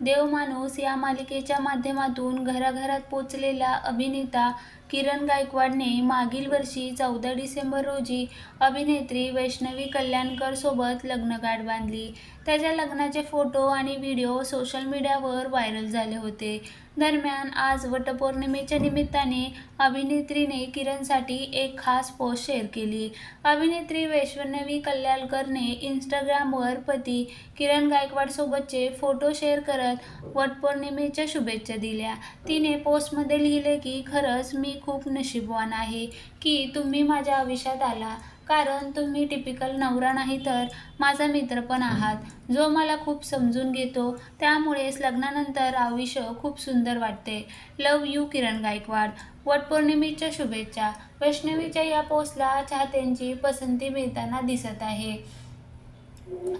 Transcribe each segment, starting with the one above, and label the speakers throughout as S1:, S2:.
S1: देवमाणूस या मालिकेच्या माध्यमातून घराघरात पोचलेला अभिनेता किरण गायकवाडने मागील वर्षी चौदा डिसेंबर रोजी अभिनेत्री वैष्णवी कल्याणकरसोबत लग्नगाठ बांधली. त्याच्या लग्नाचे फोटो आणि व्हिडिओ सोशल मीडियावर व्हायरल झाले होते. दरम्यान आज वटपौर्णिमेच्या निमित्ताने अभिनेत्रीने किरणसाठी एक खास पोस्ट शेअर केली. अभिनेत्री वैष्णवी कल्याणकरने इंस्टाग्रामवर पती किरण गायकवाडसोबतचे फोटो शेअर करत वटपौर्णिमेच्या शुभेच्छा दिल्या. तिने पोस्टमध्ये लिहिले की खरंच मी खूप नशीबवान आहे की तुम्ही माझ्या आयुष्यात आला. कारण तुम्ही टिपिकल नवरा नाही तर माझा मित्र पण आहात. जो मला खूप समजून घेतो त्यामुळेच लग्नानंतर आयुष्य खूप सुंदर वाटते. Love you Kiran Gaikwad. वटपौर्णिमेच्या शुभेच्छा. वैष्णवीच्या या पोस्टला चाहत्यांची पसंती मिळताना दिसत आहे.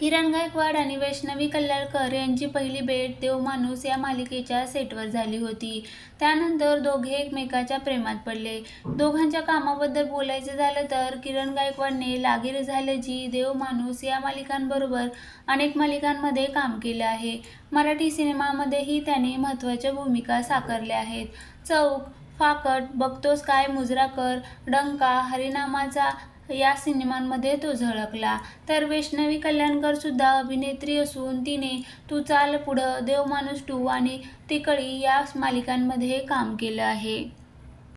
S1: किरण गायकवाड आणि वैष्णवी कल्याणकर यांची पहिली भेट देवमाणूस या मालिकेच्या सेटवर झाली होती. त्यानंतर दोघे एकमेकाच्या प्रेमात पडले. दोघांच्या कामाबद्दल बोलायचं झालं तर किरण गायकवाडने लागीर झाल्याची देवमाणूस या मालिकांबरोबर अनेक मालिकांमध्ये काम केलं आहे. मराठी सिनेमामध्येही त्याने महत्त्वाच्या भूमिका साकारल्या आहेत. चौक फाकट बघतोस काय मुजरा कर डंका हरिनामाचा या सिनेमांमध्ये तो झळकला. तर वैष्णवी कल्याणकर सुद्धा अभिनेत्री असून तिने तू चाल पुढं देवमाणूस टू आणि तिकळी या मालिकांमध्ये काम केलं आहे.